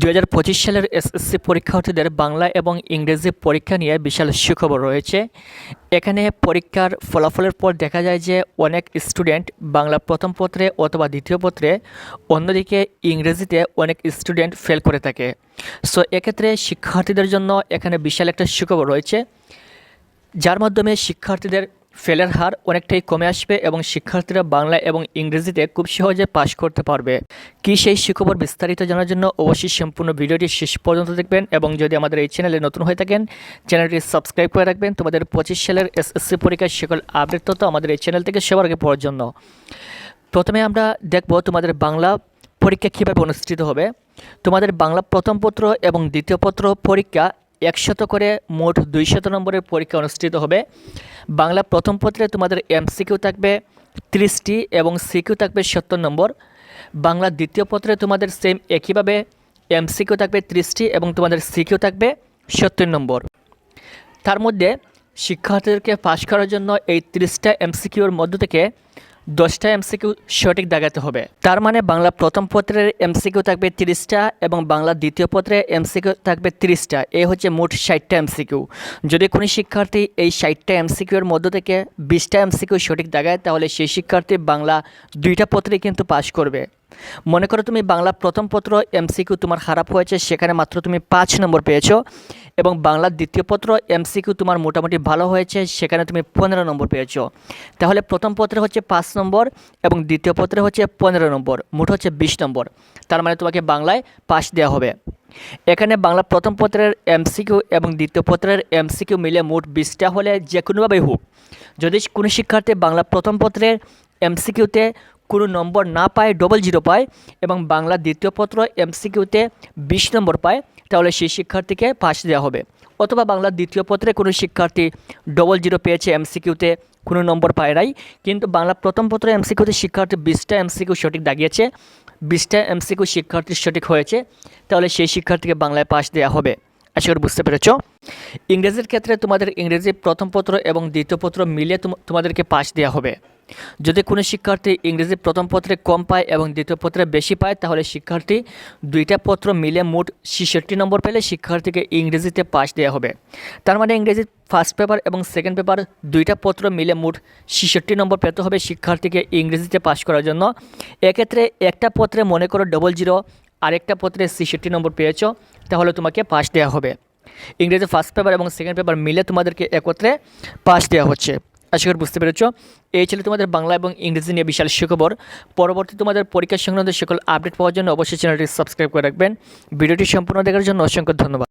দু হাজার পঁচিশ সালের এসএসসি পরীক্ষার্থীদের বাংলা এবং ইংরেজি পরীক্ষা নিয়ে বিশাল সুখবর রয়েছে। এখানে পরীক্ষার ফলাফলের পর দেখা যায় যে অনেক স্টুডেন্ট বাংলা প্রথম পত্রে অথবা দ্বিতীয় পত্রে অন্যদিকে ইংরেজিতে অনেক স্টুডেন্ট ফেল করে থাকে। সো এক্ষেত্রে শিক্ষার্থীদের জন্য এখানে বিশাল একটা সুখবর রয়েছে। যার মাধ্যমে শিক্ষার্থীদের ফেলের হার অনেকটাই কমে আসবে এবং শিক্ষার্থীরা বাংলা এবং ইংরেজিতে খুব সহজে পাশ করতে পারবে। কি সেই সুখবর বিস্তারিত জানার জন্য অবশ্যই সম্পূর্ণ ভিডিওটি শেষ পর্যন্ত দেখবেন এবং যদি আমাদের এই চ্যানেলে নতুন হয়ে থাকেন, চ্যানেলটি সাবস্ক্রাইব করে রাখবেন। তোমাদের পঁচিশ সালের এসএসসি পরীক্ষার সকল আপডেট তথ্য আমাদের এই চ্যানেল থেকে সবার আগে পড়ার জন্য। প্রথমে আমরা দেখব তোমাদের বাংলা পরীক্ষা কীভাবে অনুষ্ঠিত হবে। তোমাদের বাংলা প্রথম পত্র এবং দ্বিতীয় পত্র পরীক্ষা একশত করে মোট দুইশত নম্বরের পরীক্ষা অনুষ্ঠিত হবে। বাংলা প্রথম পত্রে তোমাদের এমসিকিউ থাকবে ত্রিশটি এবং সিকিউ থাকবে সত্তর নম্বর। বাংলা দ্বিতীয় পত্রে তোমাদের সেম একইভাবে এমসিকিউ থাকবে ত্রিশটি এবং তোমাদের সিকিউ থাকবে সত্তর নম্বর। তার মধ্যে শিক্ষার্থীদেরকে পাশ করার জন্য এই ত্রিশটা এমসিকিউর মধ্য থেকে দশটা এমসিকিউ সঠিক দাগাতে হবে। তার মানে বাংলা প্রথম পত্রের এমসিকিউ থাকবে তিরিশটা এবং বাংলা দ্বিতীয় পত্রে এমসিকিউ থাকবে তিরিশটা। এ হচ্ছে মোট ষাটটা এমসিকিউ। যদি কোনো শিক্ষার্থী এই ষাটটা এমসিকিউর মধ্য থেকে বিশটা এমসিকিউ সঠিক দাগায়, তাহলে সেই শিক্ষার্থী বাংলা দুইটা পত্রে কিন্তু পাশ করবে। মনে করো তুমি বাংলা প্রথম পত্র এমসিকিউ তোমার খারাপ হয়েছে, সেখানে মাত্র তুমি পাঁচ নম্বর পেয়েছ এবং বাংলার দ্বিতীয় পত্র এমসিকিউ তোমার মোটামুটি ভালো হয়েছে, সেখানে তুমি পনেরো নম্বর পেয়েছ। তাহলে প্রথম পত্রে হচ্ছে পাঁচ নম্বর এবং দ্বিতীয় পত্রে হচ্ছে পনেরো নম্বর, মোট হচ্ছে বিশ নম্বর। তার মানে তোমাকে বাংলায় পাস দেওয়া হবে। এখানে বাংলা প্রথম পত্রের এমসিকিউ এবং দ্বিতীয় পত্রের এমসিকিউ মিলে মোট বিশটা হলে যে কোনোভাবেই হোক, যদি কোনো শিক্ষার্থী বাংলা প্রথম পত্রের এমসিকিউতে কোনো নম্বর না পায় ডবল জিরো পায় এবং বাংলা দ্বিতীয় পত্র এমসিকিউতে বিশ নম্বর পায়, তাহলে সেই শিক্ষার্থীকে পাস দেওয়া হবে। অথবা বাংলা দ্বিতীয় পত্রে কোনো শিক্ষার্থী ডবল জিরো পেয়েছে এমসিকিউতে কোনো নম্বর পায় নাই। কিন্তু বাংলা প্রথম পত্র এমসিকিউতে শিক্ষার্থী বিশটা এমসিকিউ সঠিক দাগিয়েছে, বিশটা এমসিকিউ শিক্ষার্থীর সঠিক হয়েছে, তাহলে সেই শিক্ষার্থীকে বাংলায় পাস দেওয়া হবে। আশা করি বুঝতে পেরেছ? ইংরেজির ক্ষেত্রে তোমাদের ইংরেজি প্রথম পত্র এবং দ্বিতীয় পত্র মিলে তোমাদেরকে পাস দেওয়া হবে। যদি কোনো শিক্ষার্থী ইংরেজি প্রথম পত্রে কম পায় এবং দ্বিতীয় পত্রে বেশি পায়, তাহলে শিক্ষার্থী দুইটা পত্র মিলে মোট ছেষট্টি নম্বর পেলে শিক্ষার্থীকে ইংরেজিতে পাস দেওয়া হবে। তার মানে ইংরেজি ফার্স্ট পেপার এবং সেকেন্ড পেপার দুইটা পত্র মিলে মোট ছেষট্টি নম্বর পেতে হবে শিক্ষার্থীকে ইংরেজিতে পাস করার জন্য। এক্ষেত্রে একটা পত্রে মনে করো ডবল জিরো আরেকটা পত্রে ছেষট্টি নম্বর পেয়েছ, তাহলে তোমাকে পাস দেওয়া হবে। ইংরেজি ফার্স্ট পেপার এবং সেকেন্ড পেপার মিলে তোমাদেরকে একত্রে পাস দেওয়া হচ্ছে। আশা করি বুঝতে পেরেছ। এই ছিল তোমাদের বাংলা এবং ইংরেজি নিয়ে বিশাল সুখবর। পরবর্তী তোমাদের পরীক্ষা সংক্রান্ত সকল আপডেট পাওয়ার জন্য অবশ্যই চ্যানেলটি সাবস্ক্রাইব করে রাখবেন। ভিডিওটি সম্পূর্ণ দেখার জন্য অসংখ্য ধন্যবাদ।